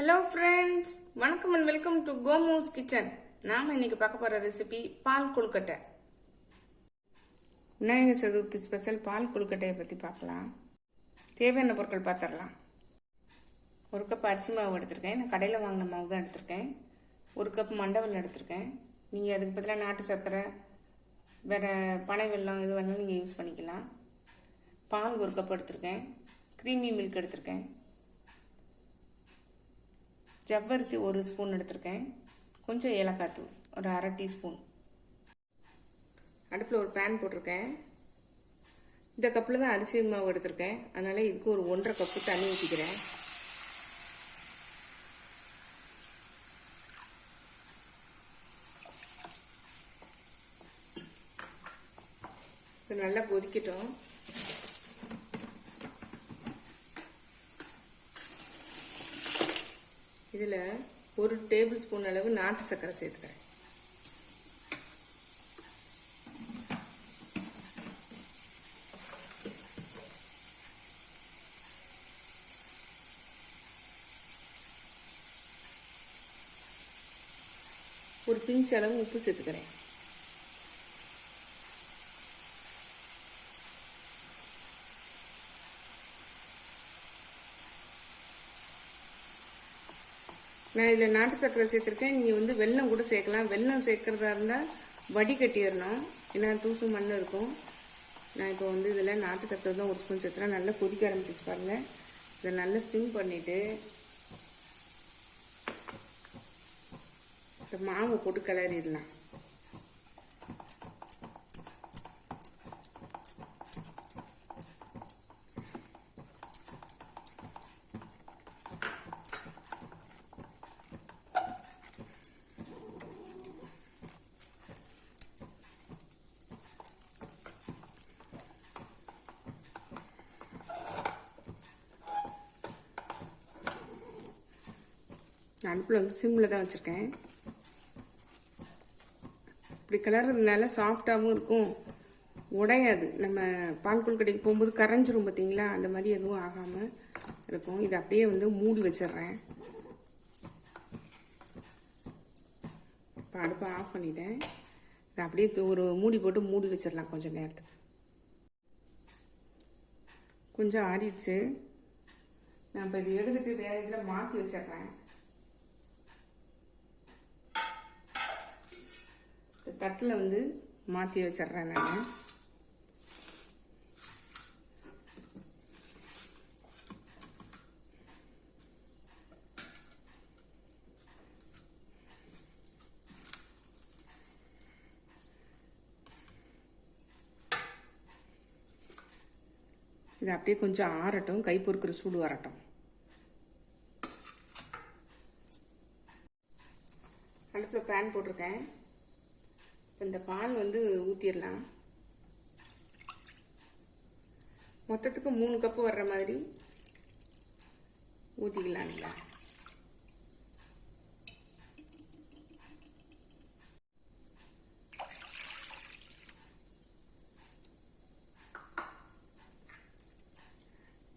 Hello friends வணக்கம் and welcome to Komu's kitchen நாம் இன்னைக்கு பார்க்க போகிற ரெசிபி பால் கொழுக்கட்டை. விநாயகர் சதுர்த்தி ஸ்பெஷல் பால் கொழுக்கட்டையை பற்றி பார்க்கலாம். தேவையான பொருட்கள் பார்த்துடலாம். ஒரு கப் அரிசி மாவு எடுத்திருக்கேன். நான் கடையில் வாங்கின மாவு தான் எடுத்திருக்கேன். ஒரு கப் மண்டவல் எடுத்திருக்கேன். நீங்கள் அதுக்கு பதிலாக நாட்டு சர்க்கரை வேறு பனை வெல்லம் இது வேணாலும் நீங்கள் யூஸ் பண்ணிக்கலாம். பால் ஒரு கப் எடுத்திருக்கேன். க்ரீமி மில்க் எடுத்திருக்கேன். ஜவ்வரிசி ஒரு ஸ்பூன் எடுத்திருக்கேன். கொஞ்சம் ஏலக்காய் தூள் ஒரு அரை டீஸ்பூன். அடுப்பில் ஒரு பேன் போட்டிருக்கேன். இந்த கப்பில் தான் அரிசி மாவு எடுத்திருக்கேன். அதனால் இதுக்கு ஒரு ஒன்றரை கப்பு தண்ணி ஊற்றிக்கிறேன் இது நல்லா கொதிக்கட்டும். இதில் ஒரு டேபிள் ஸ்பூன் அளவு நாட்டு சர்க்கரை சேர்த்துக்கிறேன். ஒரு பிஞ்ச் அளவு உப்பு சேர்த்துக்கிறேன். நான் இதில் நாட்டு சர்க்கரை சேர்த்துருக்கேன். நீங்கள் வந்து வெல்லம் கூட சேர்க்கலாம். வெல்லம் சேர்க்குறதா இருந்தால் வடிகட்டிடணும் ஏன்னா தூசு மண் இருக்கும். நான் இப்போ வந்து இதில் நாட்டு சர்க்கரை தான் ஒரு ஸ்பூன் சேர்த்துறேன். நல்லா கொதிக்க ஆரம்பிச்சிச்சு பாருங்கள் இதை நல்லா சிம் பண்ணிவிட்டு மாவு போட்டு கிளறிடலாம். அடுப்பில் வந்து சிம்மில் தான் வச்சுருக்கேன். இப்படி கிளறதுனால சாஃப்டாகவும் இருக்கும். உடையாது. நம்ம பால் கடைக்கு போகும்போது கரைஞ்சிரும் பார்த்தீங்களா அந்த மாதிரி எதுவும் ஆகாமல் இருக்கும். இதை அப்படியே வந்து மூடி வச்சிடுறேன். இப்போ அடுப்பை ஆஃப் பண்ணிட்டேன். இதை அப்படியே ஒரு மூடி போட்டு மூடி வச்சிடலாம் கொஞ்சம் நேரத்துக்கு. கொஞ்சம் ஆறிடுச்சு. நான் இப்போ இதை எடுத்துகிட்டு வேறு இதில் மாற்றி வச்சிடுறேன். தட்டில் வந்து மாற்றி வச்சிட்றேன் நான். இது அப்படியே கொஞ்சம் ஆறட்டும் கை பொறுக்கிற சூடு வரட்டும். அடுப்பில் பேன் போட்டிருக்கேன். இந்த பால் வந்து ஊற்றிடலாம் மொத்தத்துக்கு மூணு கப்பு வர்ற மாதிரி ஊற்றிக்கலாங்களா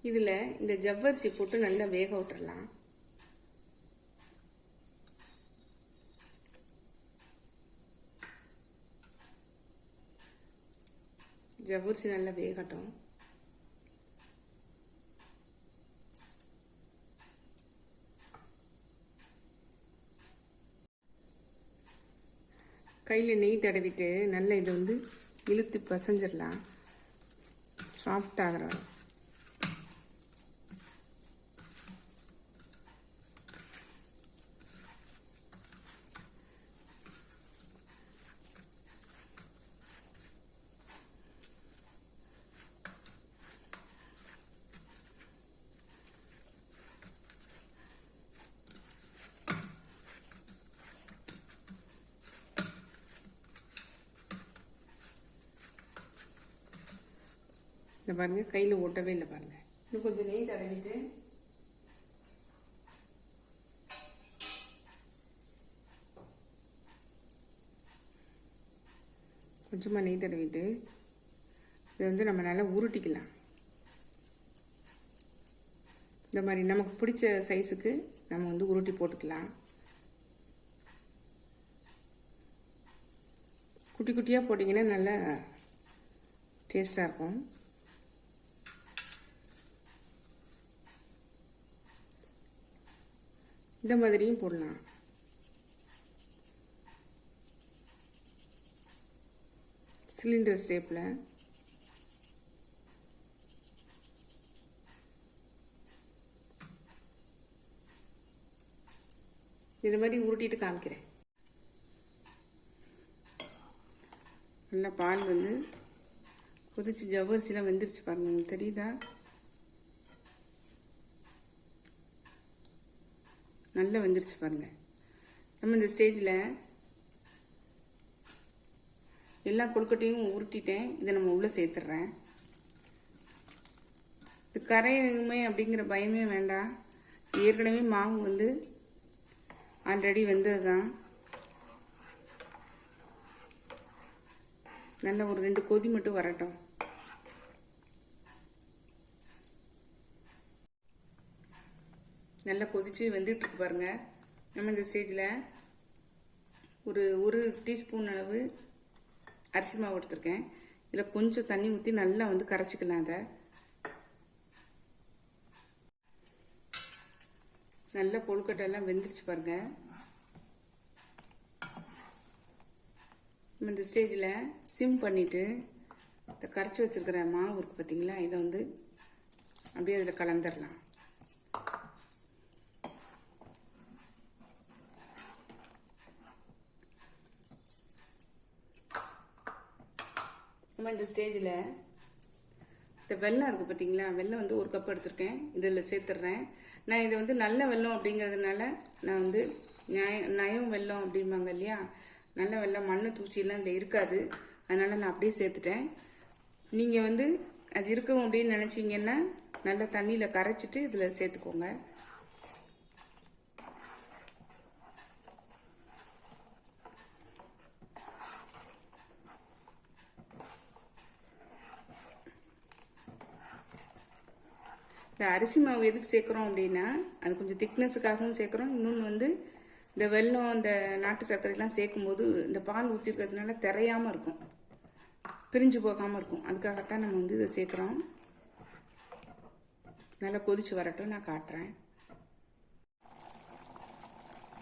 இதில் இந்த ஜவ்வரிசி போட்டு நல்லா வேக விட்டுறலாம். ஜவ்வரிசி நல்லா வேகட்டும். கையில் நெய் தடவிட்டு நல்லா இதை வந்து இழுத்து பசஞ்சிடலாம். சாஃப்ட் இந்த பாருங்க கையில் ஒட்டவே இல்லை பாருங்க. இன்னும் கொஞ்சம் நெய் தடவிட்டு. கொஞ்சமாக நெய் தடவிட்டு இதை வந்து நம்ம நல்லா உருட்டிக்கலாம். இந்த மாதிரி நமக்கு பிடிச்ச சைஸுக்கு நம்ம வந்து உருட்டி போட்டுக்கலாம். குட்டி குட்டியாக போட்டிங்கன்னா நல்லா டேஸ்ட்டாக இருக்கும். இந்த மாதிரியும் போடலாம். சிலிண்டர் ஸ்டேப்பில் இது மாதிரி உருட்டிட்டு காமிக்கிறேன். நல்லா பால் வந்து கொதிச்சு ஜவ்வரிசிலாம் வெந்துருச்சு பாருங்க உங்களுக்கு தெரியுதா? நல்லா வந்துருச்சு பாருங்க. நம்ம இந்த ஸ்டேஜில் எல்லா கொழுக்கட்டையும் உருட்டிட்டேன். இதை நம்ம உள்ளே சேர்த்துட்றேன் இது கரையுமே அப்படிங்கிற பயமே வேண்டாம். ஏற்கனவே மாவு வந்து ஆல்ரெடி வெந்தது தான் நல்ல ஒரு ரெண்டு கொதி மட்டும் வரட்டும். நல்லா கொதிச்சு வெந்துட்டு இருக்கு பாருங்க. நம்ம இந்த ஸ்டேஜில் ஒரு ஒரு டீஸ்பூன் அளவு அரிசி மாவு எடுத்திருக்கேன். இதில் கொஞ்சம் தண்ணி ஊற்றி நல்லா வந்து கரைச்சிக்கலாம் அதை. நல்லா கொழுக்கட்டெல்லாம் வெந்துருச்சு பாருங்க. நம்ம இந்த ஸ்டேஜில் சிம் பண்ணிவிட்டு இந்த கரைச்சி வச்சுருக்கிற மாவு இருக்குது பார்த்தீங்களா இதை வந்து அப்படியே அதில் கலந்துடலாம் நம்ம இந்த ஸ்டேஜில் இந்த வெல்லம் இருக்குது பார்த்தீங்களா வெள்ளம் வந்து ஒரு கப் எடுத்திருக்கேன். இதில் சேர்த்துட்றேன் நான் இது வந்து நல்ல வெல்லம் அப்படிங்கிறதுனால நான் வந்து நய நயம் வெல்லம் அப்படிம்பாங்க இல்லையா? நல்ல வெள்ளம் மண் தூச்சியெல்லாம் இதில் இருக்காது. அதனால் நான் அப்படியே சேர்த்துட்டேன். நீங்கள் வந்து அது இருக்கும் அப்படின்னு நினச்சிங்கன்னா நல்லா தண்ணியில் கரைச்சிட்டு இதில் சேர்த்துக்கோங்க. இந்த அரிசி மாவு எதுக்கு சேர்க்குறோம் அப்படின்னா அது கொஞ்சம் திக்னஸுக்காகவும் சேர்க்குறோம். இன்னொன்று வந்து இந்த வெல்லம் இந்த நாட்டு சர்க்கரைலாம் சேர்க்கும்போது இந்த பால் ஊற்றிருக்கிறதுனால திரையாமல் இருக்கும். பிரிஞ்சு போகாமல் இருக்கும். அதுக்காகத்தான் நம்ம வந்து இதை சேர்க்குறோம். நல்லா கொதிச்சு வரட்டும். நான் காட்டுறேன்.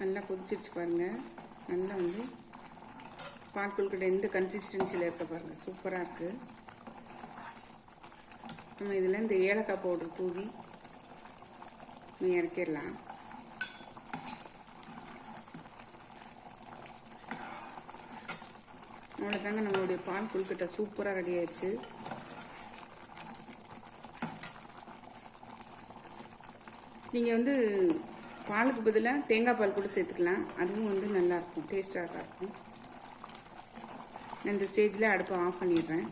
நல்லா கொதிச்சிருச்சு பாருங்கள் நல்லா வந்து பால் கொழுக்கட்டை எந்த கன்சிஸ்டன்சியில் இருக்க பாருங்கள் சூப்பராக இருக்குது நம்ம இதில் இந்த ஏலக்காய் பவுடர் தூவி இறக்கிடலாம் அவ்வளோதாங்க நம்மளுடைய பால் கொழுக்கட்டை சூப்பராக ரெடி ஆயிடுச்சு. நீங்கள் வந்து பாலுக்கு பதிலாக தேங்காய் பால் கூட சேர்த்துக்கலாம். அதுவும் வந்து நல்லாயிருக்கும் டேஸ்ட்டாக இருக்கும். நான் இந்த ஸ்டேஜில் அடுப்பை ஆஃப் பண்ணிடுறேன்.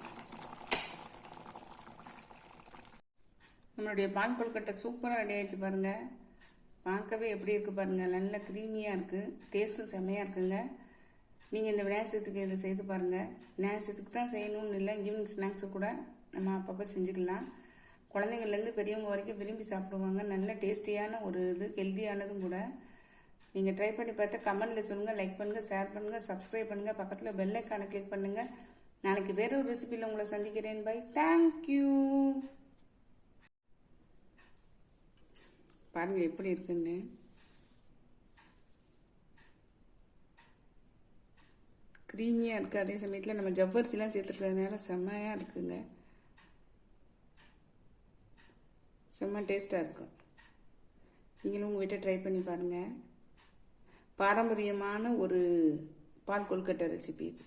நம்மளுடைய பால் கொழுக்கட்டை சூப்பராக ரெடி ஆயிடுச்சு பாருங்கள் பார்க்கவே எப்படி இருக்குது பாருங்கள் நல்ல க்ரீமியாக இருக்குது டேஸ்ட்டும் செம்மையாக இருக்குங்க. நீங்கள் இந்த விநாயகத்துக்கு இதை செய்து பாருங்கள் விநாயகத்துக்கு தான் செய்யணும்னு இல்லை ஈவினிங் ஸ்நாக்ஸு கூட நம்ம அப்பப்போ செஞ்சுக்கலாம். குழந்தைங்கள்லேருந்து பெரியவங்க வரைக்கும் விரும்பி சாப்பிடுவாங்க. நல்ல டேஸ்டியான ஒரு இது ஹெல்த்தியானதும் கூட. நீங்கள் ட்ரை பண்ணி பார்த்து கமெண்டில் சொல்லுங்கள் லைக் பண்ணுங்கள் ஷேர் பண்ணுங்கள் சப்ஸ்கிரைப் பண்ணுங்கள் பக்கத்தில் பெல் ஐக்கானை கிளிக் பண்ணுங்கள் நாளைக்கு வேற ஒரு ரெசிபியில் உங்களை சந்திக்கிறேன். பை தேங்க்யூ பாருங்கள் எப்படி இருக்குன்னு. க்ரீமியாக இருக்குது அதே சமயத்தில் நம்ம ஜவ்வரிசிலாம் சேர்த்துருக்கிறதுனால செம்மையாக இருக்குங்க. செம்ம டேஸ்ட்டாக இருக்கும் நீங்களும் உங்கள் வீட்டை ட்ரை பண்ணி பாருங்கள் பாரம்பரியமான ஒரு பால் கொல்கட்டை ரெசிபி இது.